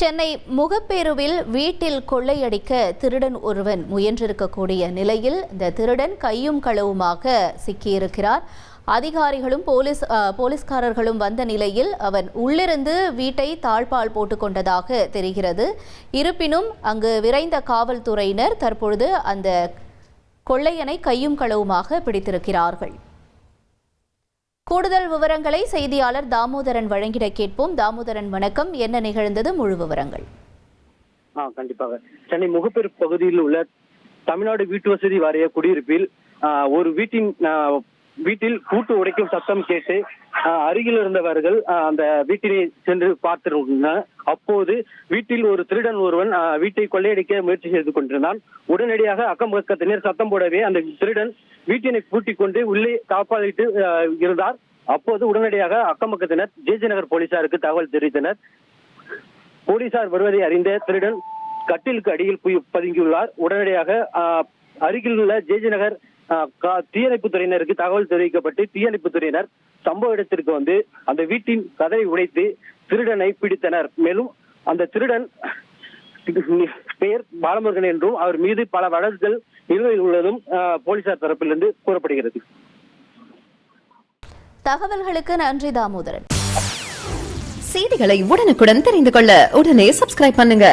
சென்னை முகப்பேருவில் வீட்டில் கொள்ளையடிக்க திருடன் ஒருவன் முயன்றிருக்கக்கூடிய நிலையில் இந்த திருடன் கையும் களவுமாக சிக்கியிருக்கிறார். அதிகாரிகளும் போலீஸ் போலீஸ்காரர்களும் வந்த நிலையில் அவன் உள்ளிருந்து வீட்டை தாழ்பால் போட்டுக்கொண்டதாக தெரிகிறது. இருப்பினும் அங்கு விரைந்த காவல்துறையினர் தற்பொழுது அந்த கொள்ளையனை கையும் களவுமாக பிடித்திருக்கிறார்கள். கூடுதல் விவரங்களை செய்தியாளர் தாமோதரன் வழங்கிட கேட்போம். தாமோதரன் வணக்கம். என்ன நிகழ்ந்தது? முழு விவரங்கள். கண்டிப்பாக. சென்னை முகப்பேர் பகுதியில் உள்ள தமிழ்நாடு வீட்டு வசதி வாரிய குடியிருப்பில் ஒரு வீட்டின் வீட்டில் கூட்டு உடைக்கும் சத்தம் கேட்டு அருகில் இருந்தவர்கள் அந்த வீட்டினை சென்று பார்த்திருந்தார் அப்போது வீட்டில் ஒரு திருடன் ஒருவன் வீட்டை கொள்ளையடிக்க முயற்சி செய்து கொண்டிருந்தான். உடனடியாக அக்கம் பக்கத்தினர் சத்தம் போடவே அந்த திருடன் வீட்டினை பூட்டிக் கொண்டு உள்ளே காப்பாளிட்டு இருந்தார். அப்போது உடனடியாக அக்கம் பக்கத்தினர் ஜேஜி நகர் போலீசாருக்கு தகவல் தெரிவித்தனர். போலீசார் வருவதை அறிந்த திருடன் கட்டிலுக்கு அடியில் பதுங்கியுள்ளார். உடனடியாக அருகில் உள்ள ஜேஜி நகர் தீயணைப்பு தீயணைப்புத் துறையினருக்கு தகவல் தெரிவிக்கப்பட்டு தீயணைப்பு துறையினர் சம்பவ இடத்திற்கு வந்து அந்த வீட்டின் கதவை உடைத்து திருடனை பிடித்தனர். மேலும் அந்த திருடன் பெயர் பாலமுருகன் என்றும் அவர் மீது பல வழக்குகள் நிலுவையில் உள்ளதும் ஆஹ், போலீசார் தரப்பிலிருந்து கூறப்படுகிறது. தகவல்களுக்கு நன்றி தாமோதரன். செய்திகளை உடனுக்குடன் தெரிந்து கொள்ள உடனே சப்ஸ்கிரைப் பண்ணுங்க.